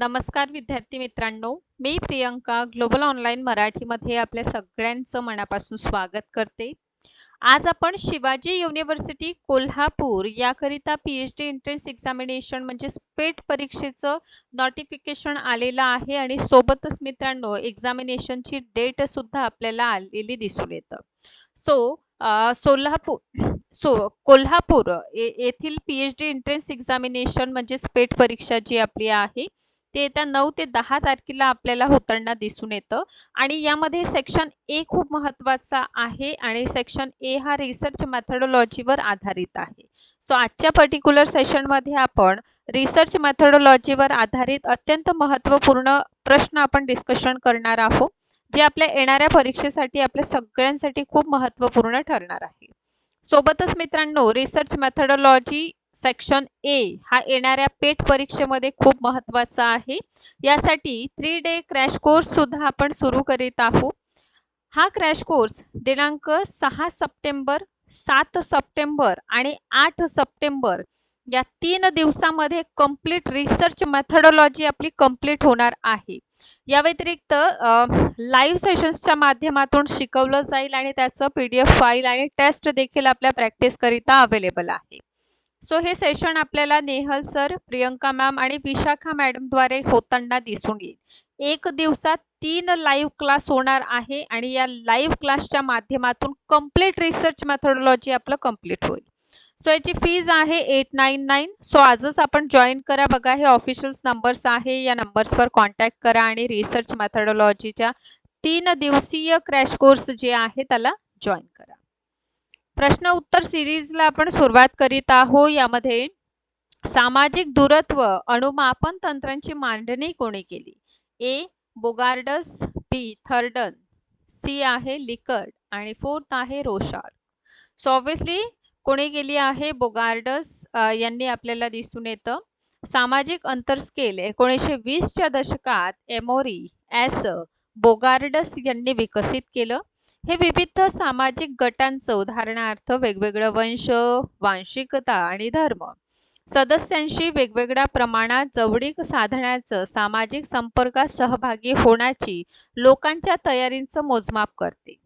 नमस्कार विद्यार्थी मित्रांनो मी प्रियंका ग्लोबल ऑनलाईन मराठीमध्ये आपल्या सगळ्यांचं मनापासून स्वागत करते. आज आपण शिवाजी युनिव्हर्सिटी कोल्हापूर याकरिता P H D entrance examination म्हणजे स्पेट परीक्षेचं नोटिफिकेशन आलेलं आहे आणि सोबतच मित्रांनो एक्झामिनेशनची डेटसुद्धा आपल्याला आलेली दिसून येतं. सो सोलापूर सो कोल्हापूर येथील P H D entrance examination म्हणजे स्पेट परीक्षा जी आपली आहे ते येत्या नऊ ते दहा तारखेला आपल्याला होताना दिसून येतं. आणि यामध्ये सेक्शन ए खूप महत्त्वाचा आहे आणि सेक्शन ए हा रिसर्च मेथडॉलॉजीवर आधारित आहे. सो आजच्या पर्टिक्युलर सेशनमध्ये आपण रिसर्च मेथडॉलॉजीवर आधारित अत्यंत महत्त्वपूर्ण प्रश्न आपण डिस्कशन करणार आहोत जे आपल्या येणाऱ्या परीक्षेसाठी आपल्या सगळ्यांसाठी खूप महत्त्वपूर्ण ठरणार आहे. सोबतच मित्रांनो रिसर्च मेथडॉलॉजी सेक्शन ए हा येणाऱ्या पेट परीक्षेमध्ये खूप महत्त्वाचा आहे. यासाठी थ्री डे क्रॅश कोर्स सुद्धा आपण सुरू करीत आहोत. हा क्रॅश कोर्स दिनांक सहा सप्टेंबर सात सप्टेंबर आणि आठ सप्टेंबर या तीन दिवसामध्ये कंप्लीट रिसर्च मेथडॉलॉजी आपली कंप्लीट होणार आहे. या व्यतिरिक्त लाईव्ह सेशन्सच्या माध्यमातून शिकवलं जाईल आणि त्याचं पी डी एफ फाईल आणि टेस्ट देखील आपल्या प्रॅक्टिसकरिता अवेलेबल आहे. सो हे सेशन आपल्याला नेहल सर प्रियंका मॅम आणि विशाखा मॅडमद्वारे होताना दिसून येईल. एक दिवसात तीन लाईव्ह क्लास होणार आहे आणि या लाईव्ह क्लासच्या माध्यमातून कंप्लीट रिसर्च मेथडॉलॉजी आपलं कंप्लीट होईल. सो याची फीज आहे एट नाईन नाईन सो आजच आपण जॉईन करा बघा. हे ऑफिशियल्स नंबर्स आहे. या नंबर्सवर कॉन्टॅक्ट करा आणि रिसर्च मेथडॉलॉजीच्या तीन दिवसीय क्रॅश कोर्स जे आहे त्याला जॉईन करा. प्रश्न उत्तर सिरीजला आपण सुरुवात करीत आहोत. यामध्ये सामाजिक दूरत्व अणुमापन तंत्रांची मांडणी कोणी केली? A. Bogardus B. Thurstone C. आहे लिकर्ड आणि फोर्थ आहे रोशार सो ऑब्विसली कोणी केली आहे? बोगार्डस यांनी आपल्याला दिसून येतं. सामाजिक अंतर स्केल एकोणीसशे वीसच्या दशकात एमोरी एस बोगार्डस यांनी विकसित केलं. हे विविध सामाजिक गटांचं उदाहरणार्थ वेगवेगळं वंश वांशिकता आणि धर्म. सदस्यांशी वेगवेगळ्या प्रमाणात जवळीक साधण्याचं सामाजिक संपर्कात सहभागी होण्याची लोकांच्या तयारींचं मोजमाप करते.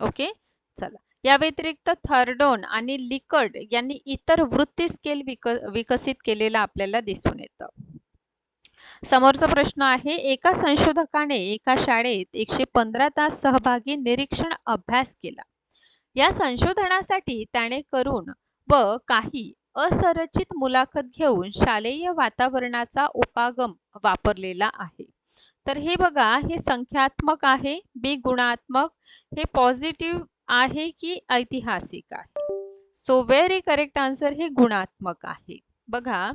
ओके? चला. या व्यतिरिक्त थर्डोन आणि लिकर्ड यांनी इतर वृत्ती स्केल विक विकसित केलेलं आपल्याला दिसून येतं. समोरचा प्रश्न आहे एका संशोधकाने एका शाळेत एकशे पंधरा तास सहभागी निरीक्षण अभ्यास केला. या संशोधनासाठी त्याने करून व काही असंरचित मुलाखत घेऊन शालेय वातावरणाचा उपागम वापरलेला आहे. तर हे बघा हे संख्यात्मक आहे बी गुणात्मक हे पॉझिटिव्ह आहे की ऐतिहासिक आहे? सो व्हेरी करेक्ट आन्सर हे गुणात्मक आहे. बघा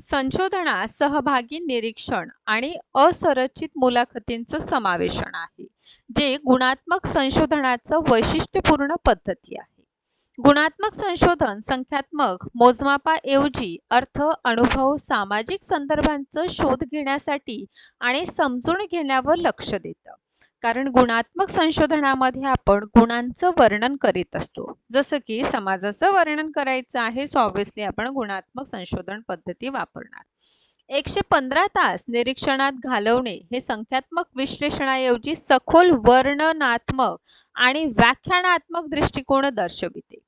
संशोधनात सहभागी निरीक्षण आणि असंरचित मुलाखतींचं समावेशन आहे जे गुणात्मक संशोधनाचं वैशिष्ट्यपूर्ण पद्धती आहे. गुणात्मक संशोधन संख्यात्मक मोजमापाऐवजी अर्थ अनुभव सामाजिक संदर्भांचं शोध घेण्यासाठी आणि समजून घेण्यावर लक्ष देतं. कारण गुणात्मक संशोधनामध्ये आपण गुणांचं वर्णन करीत असतो. जसं की समाजाचं वर्णन करायचं आहे सो ऑब्विसली आपण गुणात्मक संशोधन पद्धती वापरणार. एकशे पंधरा तास निरीक्षणात घालवणे हे संख्यात्मक विश्लेषणाऐवजी सखोल वर्णनात्मक आणि व्याख्यानात्मक दृष्टिकोन दर्शविते.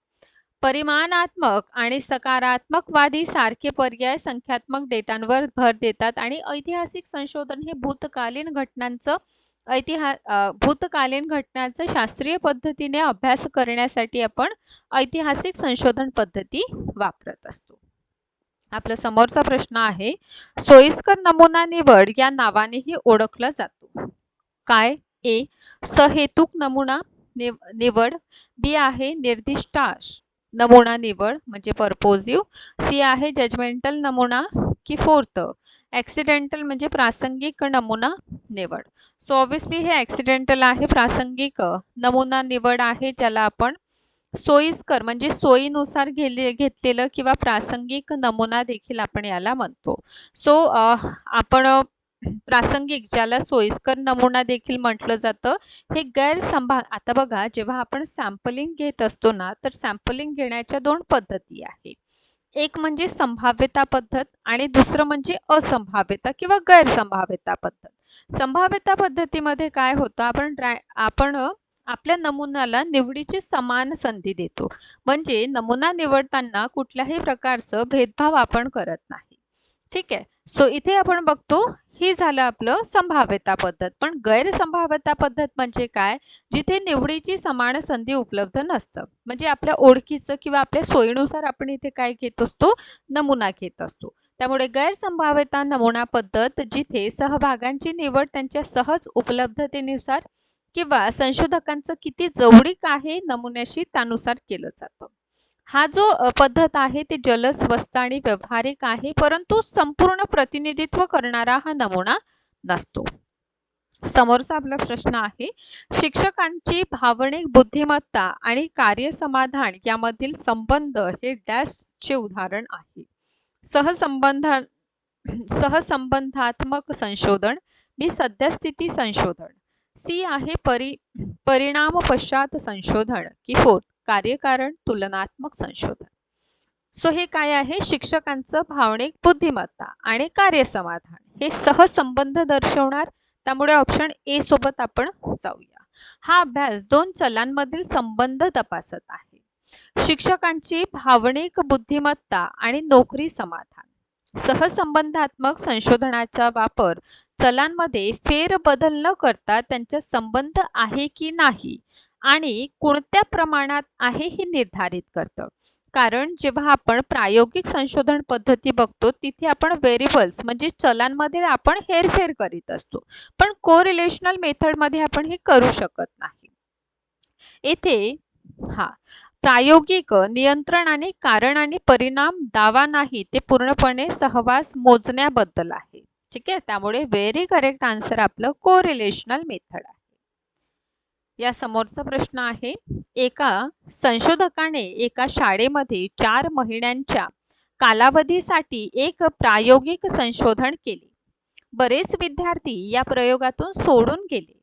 परिमाणात्मक आणि सकारात्मकवादी सारखे पर्याय संख्यात्मक डेटांवर भर देतात आणि ऐतिहासिक संशोधन हे भूतकालीन घटनांचं ऐतिहा भूतकालीन घटनांचा शास्त्रीय पद्धतीने अभ्यास करण्यासाठी आपण ऐतिहासिक संशोधन पद्धती वापरत असतो. आपला समोरचा प्रश्न आहे सोयीस्कर नमुना निवड या नावानेही ओळखला जातो. काय? ए. सहेतुक नमुना निवड. बी आहे निर्दिष्टाश नमुना निवड म्हणजे पर्पोजिव्ह सी आहे जजमेंटल नमुना. की फोर्थ ॲक्सिडेंटल म्हणजे प्रासंगिक नमुना निवड. सो ऑब्विसली हे ॲक्सिडेंटल आहे प्रासंगिक नमुना निवड आहे ज्याला आपण सोयीस्कर म्हणजे सोयीनुसार घेले घेतलेलं किंवा प्रासंगिक नमुना देखील आपण याला म्हणतो. सो आपण प्रासंगिक ज्याला सोयीस्कर नमुना देखील म्हटलं जातं हे गैरसंभा आता बघा जेव्हा आपण सॅम्पलिंग घेत असतो ना तर सॅम्पलिंग घेण्याच्या दोन पद्धती आहेत एक म्हणजे संभाव्यता पद्धत आणि दुसरं म्हणजे असंभाव्यता किंवा गैरसंभाव्यता पद्धत. संभाव्यता पद्धतीमध्ये काय होतं? आपण ड्राय आपण आपल्या नमुन्याला निवडीची समान संधी देतो. म्हणजे नमुना निवडताना कुठल्याही प्रकारचं भेदभाव आपण करत नाही. ठीक आहे. सो इथे आपण बघतो ही झालं आपलं संभाव्यता पद्धत. पण गैरसंभाव्यता पद्धत म्हणजे काय? जिथे निवडीची समान संधी उपलब्ध नसतं. म्हणजे आपल्या ओळखीचं किंवा आपल्या सोयीनुसार आपण इथे काय घेत असतो? नमुना घेत असतो. त्यामुळे गैरसंभाव्यता नमुना पद्धत जिथे सहभागांची निवड त्यांच्या सहज उपलब्धतेनुसार किंवा संशोधकांचं किती जवळीक आहे नमुन्याशी त्यानुसार केलं जातं. हा जो पद्धत आहे ते जलद स्वस्त आणि व्यावहारिक आहे परंतु संपूर्ण प्रतिनिधित्व करणारा हा नमुना नसतो. समोरचा आपला प्रश्न आहे शिक्षकांची भावनिक बुद्धिमत्ता आणि कार्यसमाधान यामधील संबंध हे डॅशचे उदाहरण आहे. सहसंबंध सहसंबंधात्मक संशोधन बी सद्यस्थिती संशोधन. सी आहे परि परिणाम पश्चात संशोधन की फोर्थ कार्यकारण तुलनात्मक संशोधन. सो हे काय आहे? शिक्षकांचं भावनिक बुद्धिमत्ता आणि कार्यसमाधान हे सहसंबंध दर्शवणार. त्यामुळे ऑप्शन ए सोबत आपण जाऊया. हा अभ्यास दोन चलांमधील संबंध तपासत आहे. शिक्षकांची भावनिक बुद्धिमत्ता आणि नोकरी समाधान. सहसंबंधात्मक संशोधनाचा वापर चलांमध्ये फेरबदल न करता त्यांचा संबंध आहे की नाही? आणि कोणत्या प्रमाणात आहे हे निर्धारित करतं. कारण जेव्हा आपण प्रायोगिक संशोधन पद्धती बघतो तिथे आपण व्हेरिएबल्स म्हणजे चलांमध्ये आपण हेरफेर करीत असतो. पण कोरिलेशनल मेथडमध्ये आपण हे करू शकत नाही. येथे हा प्रायोगिक नियंत्रण आणि कारण आणि परिणाम दावा नाही ते पूर्णपणे सहवास मोजण्याबद्दल आहे. ठीक आहे? त्यामुळे व्हेरी करेक्ट आन्सर आपलं कोरिलेशनल मेथड आहे. या समोरचा प्रश्न आहे एका संशोधकाने एका शाळेमध्ये चार महिन्यांच्या कालावधीसाठी एक प्रायोगिक संशोधन केले. बरेच विद्यार्थी या प्रयोगातून सोडून गेले.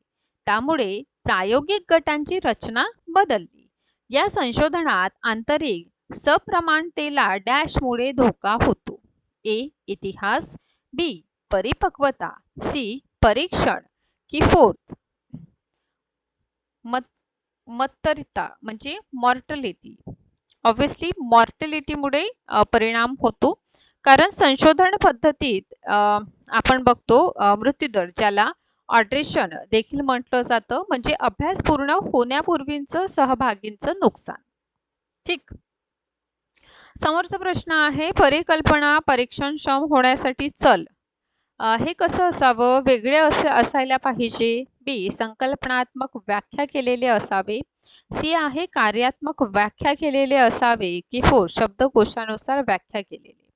त्यामुळे प्रायोगिक गटांची रचना बदलली. या संशोधनात आंतरिक सप्रमाणतेला डॅशमुळे धोका होतो. ए इतिहास. बी परिपक्वता. सी परीक्षण. की फोर्थ मत मत्तरिता म्हणजे मॉर्टलिटी ऑब्व्हियसली मॉर्टलिटीमुळे परिणाम होतो. कारण संशोधन पद्धतीत आपण बघतो मृत्यूदर ज्याला ऑड्रेशन देखील म्हटलं जातं म्हणजे अभ्यास पूर्ण होण्यापूर्वीचं सहभागींचं नुकसान. ठीक. समोरचा प्रश्न आहे परिकल्पना परीक्षणक्षम होण्यासाठी चल. हे कसं असावं? वेगळे असे असायला पाहिजे? बी संकल्पनात्मक व्याख्या केलेले असावे. सी आहे कार्यात्मक व्याख्या केलेले असावे की फोर शब्दकोशानुसार व्याख्या केलेली.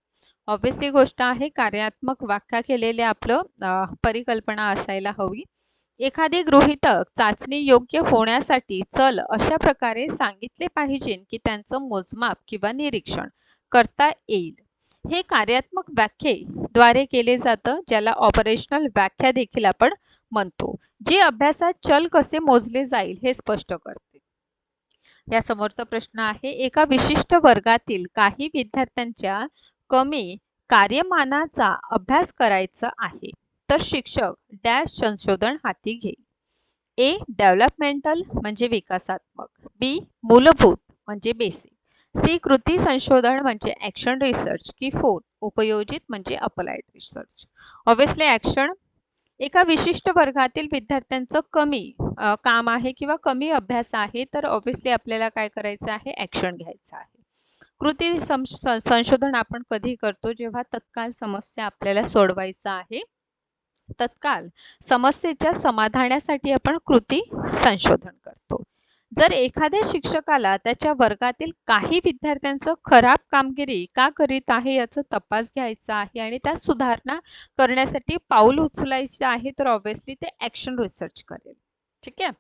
ऑब्विसली गोष्ट आहे कार्यात्मक व्याख्या केलेले आपलं परिकल्पना असायला हवी. एखादी गृहीतक चाचणी योग्य होण्यासाठी चल अशा प्रकारे सांगितले पाहिजे की त्यांचं मोजमाप किंवा निरीक्षण करता येईल. हे कार्यात्मक व्याख्येद्वारे केले जातं ज्याला ऑपरेशनल व्याख्या देखील आपण म्हणतो जे अभ्यासात चल कसे मोजले जाईल हे स्पष्ट करते. या समोरचा प्रश्न आहे एका विशिष्ट वर्गातील काही विद्यार्थ्यांच्या कमी कार्यमानाचा अभ्यास करायचा आहे तर शिक्षक डॅश संशोधन हाती घेईल ए डेव्हलपमेंटल म्हणजे विकासात्मक. बी मूलभूत म्हणजे बेसिक. सी कृती संशोधन म्हणजे ॲक्शन रिसर्च की फोर उपयोजित म्हणजे अप्लाइड रिसर्च ऑब्विसली ॲक्शन एका विशिष्ट वर्गातील विद्यार्थ्यांचं कमी काम आहे किंवा कमी अभ्यास आहे तर ऑब्विसली आपल्याला काय करायचं आहे? ॲक्शन घ्यायचं आहे. कृती संशोधन आपण कधी करतो? जेव्हा तत्काल समस्या आपल्याला सोडवायचा आहे. तत्काल समस्येच्या समाधानासाठी आपण कृती संशोधन करतो. जर एखाद्या शिक्षकाला त्याच्या वर्गातील काही विद्यार्थ्यांचं खराब कामगिरी का करीत आहे याचा तपास घ्यायचा आहे आणि त्यात सुधारणा करण्यासाठी पाऊल उचलायचे आहे तर ऑब्व्हियसली ते ॲक्शन रिसर्च करेल. ठीक आहे?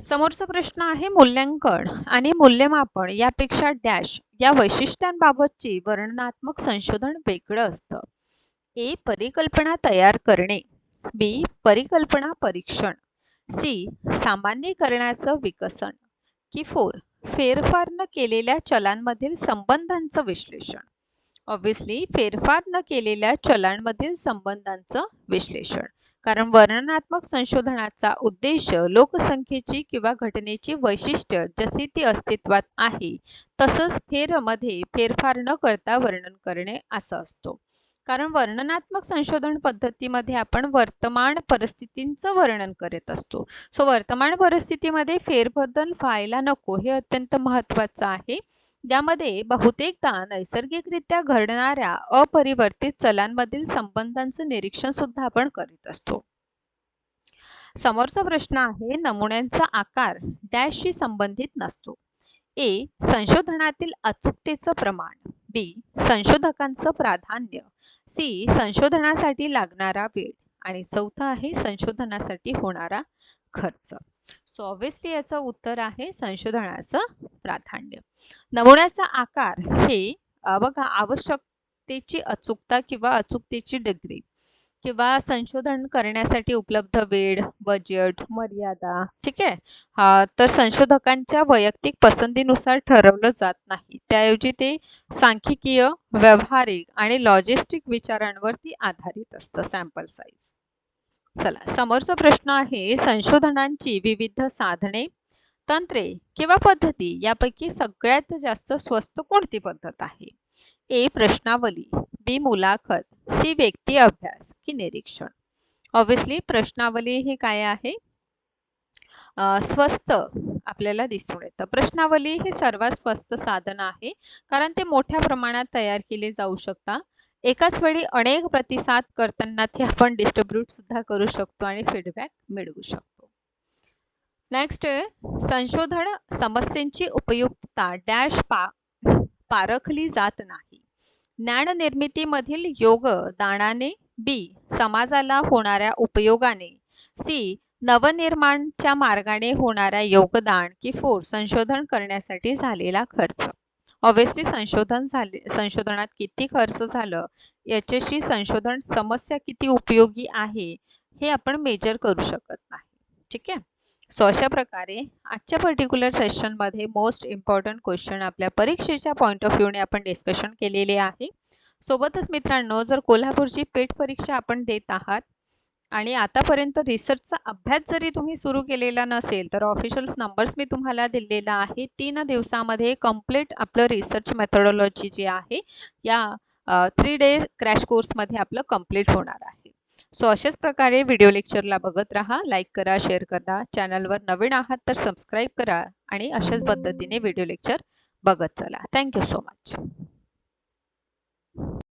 समोरचा प्रश्न आहे मूल्यांकन आणि मूल्यमापन यापेक्षा डॅश या वैशिष्ट्यांबाबतची वर्णनात्मक संशोधन वेगळं असतं. ए परिकल्पना तयार करणे. बी परिकल्पना परीक्षण. सी. सामान्यीकरणाचं विकसन. की फोर. फेरफार न केलेल्या चलांमधील संबंधांचं विश्लेषण. ऑब्विसली फेरफार न केलेल्या चलांमधील संबंधांचं विश्लेषण. कारण वर्णनात्मक संशोधनाचा उद्देश लोकसंख्येची किंवा घटनेची वैशिष्ट्य जशी ती अस्तित्वात आहे तसंच फेरमध्ये फेरफार न करता वर्णन करणे असं असतो. कारण वर्णनात्मक संशोधन पद्धतीमध्ये आपण वर्तमान परिस्थितींचं वर्णन करत असतो. सो वर्तमान परिस्थितीमध्ये फेरबदल व्हायला नको हे अत्यंत महत्त्वाचं आहे. ज्यामध्ये बहुतेकदा नैसर्गिकरित्या घडणाऱ्या अपरिवर्तित चलांमधील संबंधांचं निरीक्षण सुद्धा आपण करीत असतो. समोरचा प्रश्न आहे नमुन्यांचा आकार डॅशशी संबंधित नसतो. ए संशोधनातील अचूकतेचं प्रमाण. बी संशोधकांचं प्राधान्य. सी संशोधनासाठी लागणारा वेळ. आणि चौथा आहे संशोधनासाठी होणारा खर्च. सो ऑब्विसली याचं उत्तर आहे संशोधनाचं प्राधान्य. नमुन्याचा आकार हे बघा आवश्यकतेची अचूकता किंवा अचूकतेची डिग्री किंवा संशोधन करण्यासाठी उपलब्ध वेळ बजेट मर्यादा ठीक आहे? हा तर संशोधकांच्या वैयक्तिक पसंतीनुसार ठरवलं जात नाही. त्याऐवजी ते सांख्यिकीय व्यावहारिक आणि लॉजिस्टिक विचारांवरती आधारित असतं सॅम्पल साईज चला समोरचा प्रश्न आहे संशोधनांची विविध साधने तंत्रे किंवा पद्धती यापैकी सगळ्यात जास्त स्वस्त कोणती पद्धत आहे? ए प्रश्नावली बी मुलाखत सी व्यक्ती अभ्यास की निरीक्षण. ऑब्विसली प्रश्नावली हे काय आहे? स्वस्त आपल्याला दिसून येतं. प्रश्नावली हे सर्वात स्वस्त साधन आहे कारण ते मोठ्या प्रमाणात तयार केले जाऊ शकता. एकाच वेळी अनेक प्रतिसाद करताना ते आपण डिस्ट्रीब्यूट सुद्धा करू शकतो आणि फीडबॅक मिळवू शकतो. नेक्स्ट संशोधन समस्येची उपयुक्तता डॅश पा पारखली जात नाही. ज्ञाननिर्मितीमधील योगदानाने बी समाजाला होणाऱ्या उपयोगाने सी नवनिर्माणच्या मार्गाने होणाऱ्या योगदान की फोर संशोधन करण्यासाठी झालेला खर्च. ऑब्व्हियसली संशोधन झाले संशोधनात किती खर्च झालं याच्याशी संशोधन समस्या किती उपयोगी आहे हे आपण मेजर करू शकत नाही. ठीक आहे? सो अशा प्रकारे आजच्या पर्टिक्युलर सेशनमध्ये मोस्ट इम्पॉर्टंट क्वेश्चन आपल्या परीक्षेच्या पॉईंट ऑफ व्ह्यूने आपण डिस्कशन केलेले आहे. सोबतच मित्रांनो जर कोल्हापूरची पेट परीक्षा आपण देत आहात आणि आतापर्यंत रिसर्चचा अभ्यास जरी तुम्ही सुरू केलेला नसेल तर ऑफिशियल्स नंबर्स मी तुम्हाला दिलेला आहे. तीन दिवसामध्ये कंप्लीट आपलं रिसर्च मेथडॉलॉजी जी आहे या थ्री डे क्रॅश कोर्समध्ये आपलं कंप्लीट होणार आहे. सो अशाच प्रकारे व्हिडिओ लेक्चरला बघत राहा लाईक करा शेअर करा. चॅनलवर नवीन आहात तर सबस्क्राईब करा आणि अशाच पद्धतीने व्हिडिओ लेक्चर बघत चला. Thank you so much